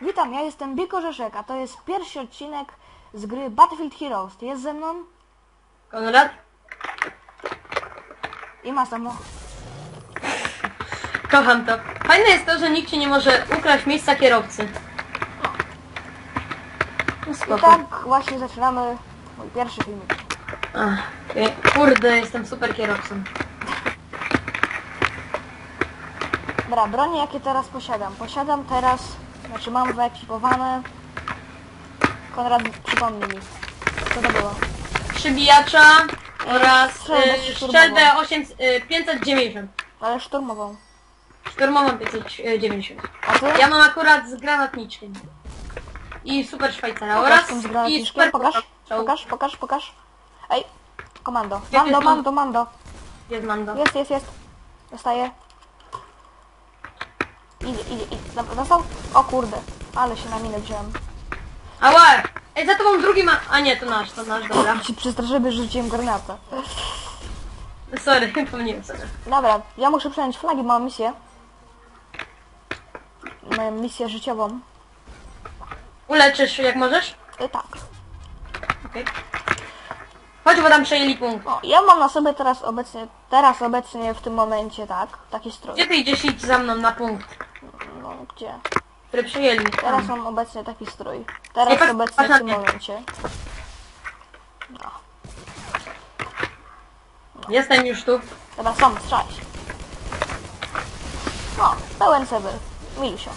Witam, ja jestem Biko Rzeszek, a to jest pierwszy odcinek z gry Battlefield Heroes. Jest ze mną Konrad? i ma mną. Kocham to. Fajne jest to, że nikt ci nie może ukraść miejsca kierowcy. No I spoko. tak właśnie zaczynamy mój pierwszy filmik. Ach, kurde, jestem super kierowcą. Dobra, bronie jakie teraz posiadam? Posiadam teraz, znaczy mam wyekwipowane... Konrad, przypomnij mi. Co to było? Przybijacza oraz strzelbę y, szturmową. szczelbę 8, y, 590. Ale szturmową. Szturmową 590. A ty? Ja mam akurat z granatniczkiem. I super Szwajcara Pokaż oraz tym z i granatniczkiem, super pokaż, pokaż, pokaż, pokaż. Ej, komando. Mando, jest mando, mando. Jest mando. Jest, jest, jest. Dostaję. Idzie, idzie, idzie. Dobra, Dostał? O kurde, ale się na minę wziąłem. Ała! Ej, za tobą drugi ma... A nie, to nasz, to nasz, dobra. Ci przestraszymy, że rzuciłem granatę. Sorry, pomyliłem sobie. Dobra, ja muszę przejąć flagi, mam misję. Moją misję życiową. Uleczysz jak możesz? I tak. Okej. Chodź, bo tam przejęli punkt. O, ja mam na sobie teraz obecnie, teraz obecnie w tym momencie, tak, taki strój. Gdzie ty idziesz idź za mną na punkt, gdzie? który przejęli? Teraz mam obecnie taki strój. Teraz Ej, patrz- obecnie patrz w tym mnie. momencie. Jestem już tu. Dobra, sam, strzelaj się. No, pełen cyber. Milusio.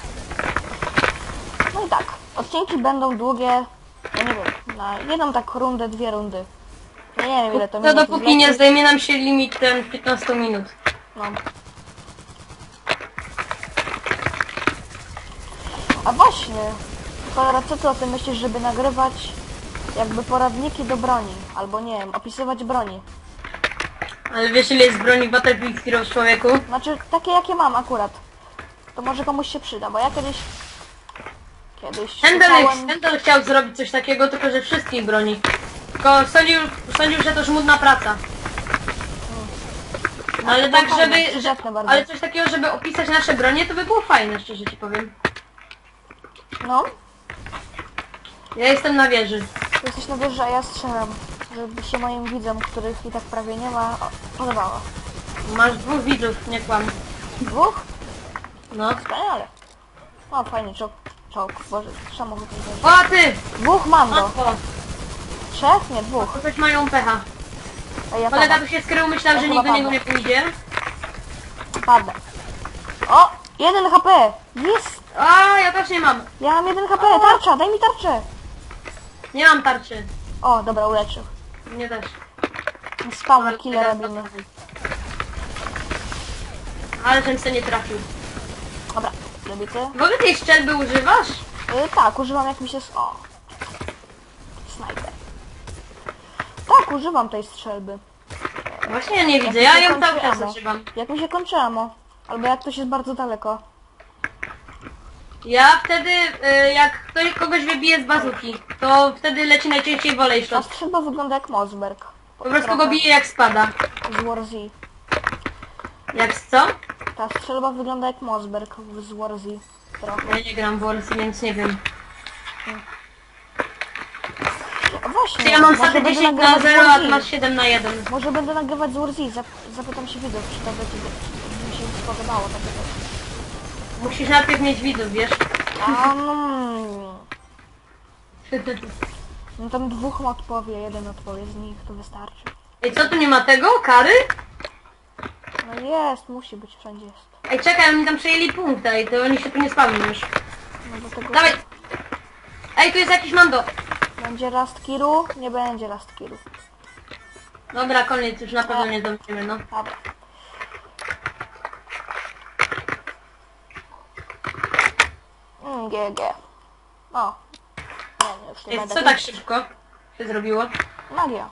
No i tak, odcinki będą długie, ja nie wiem, na jedną tak rundę, dwie rundy. Ja nie wiem ile to No minut dopóki nie zleci. zdejmie nam się limit ten 15 minut. No. A właśnie, Konrad, co ty o tym myślisz, żeby nagrywać jakby poradniki do broni, albo nie wiem, opisywać broni? Ale wiesz ile jest broni w Battlefield Heroes człowieku? Znaczy, takie jakie mam akurat. To może komuś się przyda, bo ja kiedyś... Kiedyś Handel, szukałem... Chciał zrobić coś takiego, tylko że wszystkich broni. Tylko sądził, sądził, że to żmudna praca. No, ale tak, żeby... Że, ale coś takiego, żeby opisać nasze bronie, to by było fajne, szczerze ci powiem. No, Ja jestem na wieży. jesteś na wieży, a ja strzelam. Żeby się moim widzom, których i tak prawie nie ma, o, podobało. Masz dwóch widzów, nie kłam. Dwóch? No. Wspaniale. O, fajny czołg. Czołg, boże, samochód nie wierzy. O, ty! Dwóch mam go. O, Trzech? Nie, dwóch. kogoś mają pecha. A ja Kolega padam. tu się skrył, myślał, Ja że chyba do niego nie pójdzie. Padnę. O! Jeden HP! Jest! A, ja też nie mam. Ja mam jeden HP! Tarcza! Daj mi tarczę! Nie mam tarczy. O, dobra, uleczył. Nie też. Spawn killer robimy. Ale żem se nie trafił. Dobra, dobity. W ogóle tej szczelby używasz? Y, tak, używam jak mi się... s- O! Snajper. Tak, używam tej strzelby. Właśnie ja nie widzę, ja ją cały czas używam. Jak mi się kończy ammo. Albo jak ktoś jest bardzo daleko. Ja wtedy, y, jak ktoś kogoś wybije z bazuki, to wtedy leci najczęściej Ta shot. strzelba wygląda jak Mosberg. Po prostu go bije jak spada. Z War Z. Jak z co? Ta strzelba wygląda jak Mosberg z War Z. Trochę. Ja nie gram w Warsy, więc nie wiem. O właśnie, Ja mam może staty będę 10 na nagrywać 0, War a Z. ty masz 7 na 1. Może będę nagrywać z War Z. Zap zapytam się widzów, czy to będzie, czy mi się spodobało takie coś. Musisz najpierw mieć widzów, wiesz? A, no, no tam dwóch odpowie, jeden odpowie z nich, to wystarczy. Ej, co tu nie ma tego? Kary? No jest, musi być, wszędzie jest. Ej, czekaj, oni tam przejęli punkt, ej, to oni się tu nie spawnią już. No do tego Dawaj! Ej, tu jest jakiś mando. będzie last killu, nie będzie last killu. Dobra, koniec, już na pewno nie zdążymy, no. Dobra. GG. O. Nie, już nie Ej, będę. co tak szybko się zrobiło? Magia.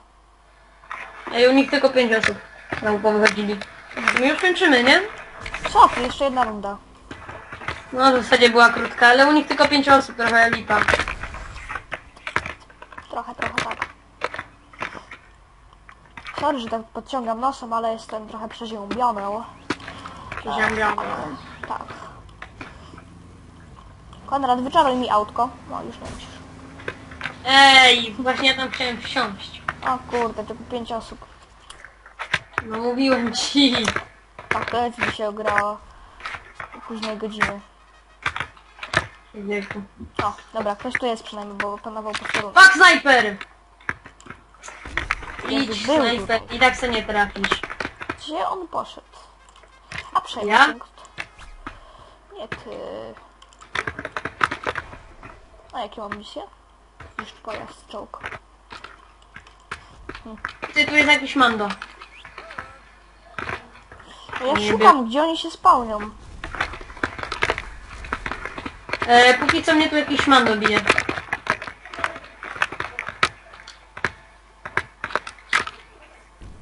Ej, u nich tylko 5 osób nam powychodzili. My już kończymy, nie? Co? Tu jeszcze jedna runda. No, w zasadzie była krótka, ale u nich tylko 5 osób, trochę lipa. Trochę, trochę tak. Sorry, że tak podciągam nosem, ale jestem trochę przeziębiony. Przeziębiony. Tak. Konrad, wyczaruj mi autko. No, już nie musisz. Ej, właśnie ja tam chciałem wsiąść. O kurde, tylko pięć osób. No mówiłem ci. Tak, to jest dzisiaj grała. O późnej godziny. O, dobra, ktoś tu jest przynajmniej, bo panował posterunek. Fuck snajper! Jezu, Idź był tutaj. i tak se nie trafisz. Gdzie on poszedł? A przejmie Ja? punkt. Nie ty. A jakie mam misję? Niszcz pojazd, czołg. Ty, tu jest jakiś mando. A Ja Nie szukam, gdzie oni się spełnią. E, póki co mnie tu jakiś mando bije.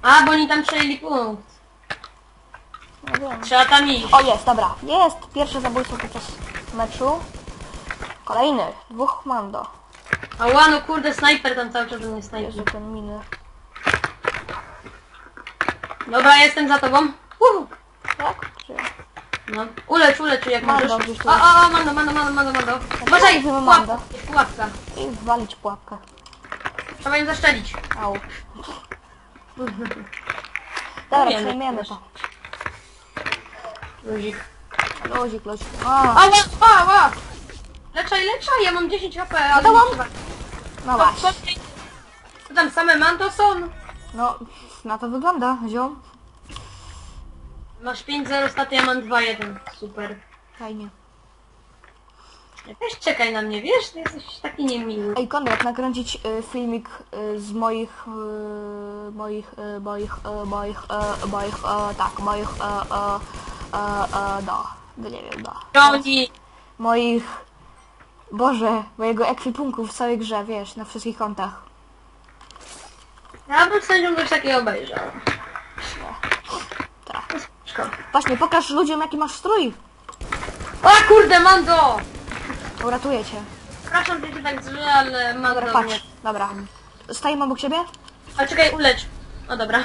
A, bo oni tam przejęli punkt. No wiem. Trzeba tam iść. O, jest, dobra. Jest pierwsze zabójstwo podczas meczu. Kolejny. Dwóch mando. A łano, kurde, snajper tam cały czas do mnie. Jezu, ten miny. Dobra, jestem za tobą. Uh, Tak? Czy... no, ulecz, ulecz jak Mando możesz. gdzieś tu O, o, o, mando, mando, mando, mando, mando. Uważaj, mówimy pułapka, mando? jest pułapka. I walić pułapkę. Trzeba im zaszczelić. Au. Dobra, Wiemy, przejmiemy to. Luzik. Luzik, luzik. A, Ała, ała! Leczaj, leczaj, ja mam 10 HP, ale To mam. no To, właśnie. to, to tam same mando są? No, na to wygląda, ziom. Masz 5-0 staty, ja mam 2-1. Super. Fajnie. Weź czekaj na mnie, wiesz? Ty jesteś taki niemiły. Ej, Konrad, nakręcić y, filmik y, z moich, y, moich, y, moich, y, moich, y, moich, y, tak, moich, y, y, y, y, no, no nie wiem, no. Broni! Moich, Boże, mojego ekwipunku w całej grze, wiesz, na wszystkich kontach. Ja bym sędzią coś takiego obejrzał. Tak. Właśnie, pokaż ludziom, jaki masz strój. O kurde, mando! Uratuję cię. Przepraszam, że cię tak zły, ale mando Dobra, patrz, dobra. Stajemy obok siebie? A czekaj, ulecz. O dobra.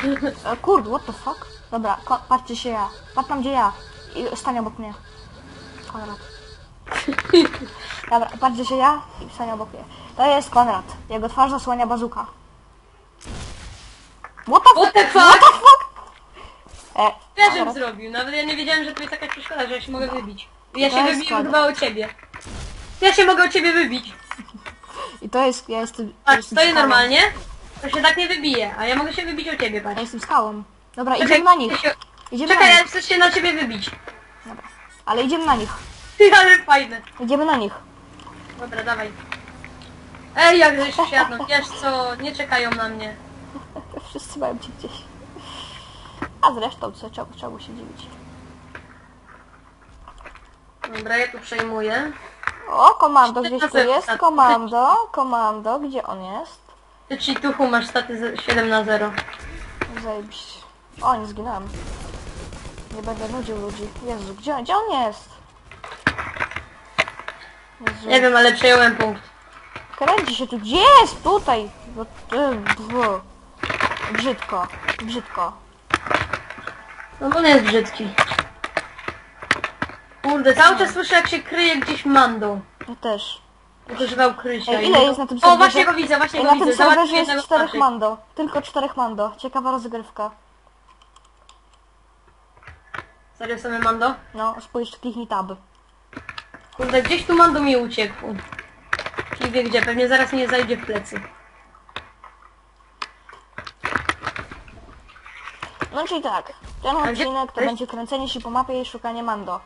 E, kurde, what the fuck? Dobra, ko- patrzcie się ja. Patrz tam, gdzie ja. I stań obok mnie. Konrad. Dobra, patrzcie się ja i stań obok mnie. To jest Konrad. Jego twarz zasłania bazuka. What the, What the What fuck? the fuck? E, Konrad. zrobił, nawet ja nie wiedziałem, że tu jest taka przeszkoda, że ja się mogę wybić. Ja To się jest wybiłem szkoda. chyba o ciebie. Ja się mogę o ciebie wybić. I to jest, ja jestem... Patrz, jestem stoję skałą. normalnie, to się tak nie wybije, a ja mogę się wybić o ciebie, Ja patrz. jestem skałą. Dobra, idziemy na nich. Idziemy Czekaj, na ja nich. chcę się na ciebie wybić. Dobra. Ale idziemy na nich. Ty, ale fajne. Idziemy na nich. Dobra, dawaj. Ej, jak żeś wsiadł, wiesz co, nie czekają na mnie. Wszyscy mają cię gdzieś. A zresztą, co, czemu, czemu się dziwić? Dobra, ja tu przejmuję. O, komando gdzieś tu jest. Komando, komando, gdzie on jest? Ty cheatuchu masz staty z- 7 na 0. Zajebiście. O, nie zginąłem. Nie będę nudził ludzi. Jezu, gdzie, gdzie on jest? Jezu. Nie wiem, ale przejąłem punkt. Kręci się tu. Gdzie jest? Tutaj. No, ty, bw. Brzydko. Brzydko. No bo on jest brzydki. Kurde, cały czas słyszę jak się kryje gdzieś mandą. Ja też. Używał krysia. Ej, ile jest na tym O, serwerze? właśnie go widzę, właśnie Ej, go na widzę. tym Załatwię serwerze jest jednego czterech mando. Tylko czterech mando. Ciekawa rozgrywka. Serio sobie mando? No, spójrz, kliknij tab. Kurde, gdzieś tu mando mi uciekł. Nie wie gdzie, pewnie zaraz mnie zajdzie w plecy. No czyli tak. Ten gdzie- odcinek to weź- będzie kręcenie się po mapie i szukanie mando.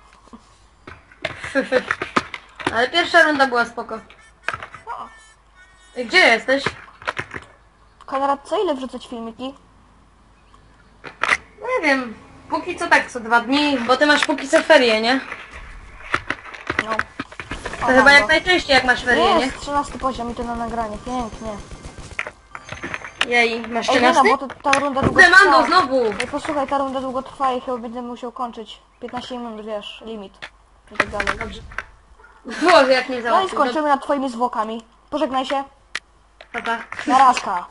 Ale pierwsza runda była spoko. Ej, Gdzie jesteś? Konrad, co ile wrzucać filmiki? No nie wiem. Póki co tak, co dwa dni, bo ty masz póki co ferie, nie? To chyba jak najczęściej jak masz ferie, nie? Jest, 13 poziom i to na nagranie. Pięknie. Jej, masz Ej, nie no, 13? bo to, ta runda długo Kurde, mando, trwa. znowu! Ej, posłuchaj, ta runda długo trwa i chyba będę musiał kończyć. 15 minut, wiesz, limit. I tak dalej. Dobrze. Boże, jak nie No i załatwił. skończymy nad twoimi zwłokami. Pożegnaj się. Pa, pa. Narazka.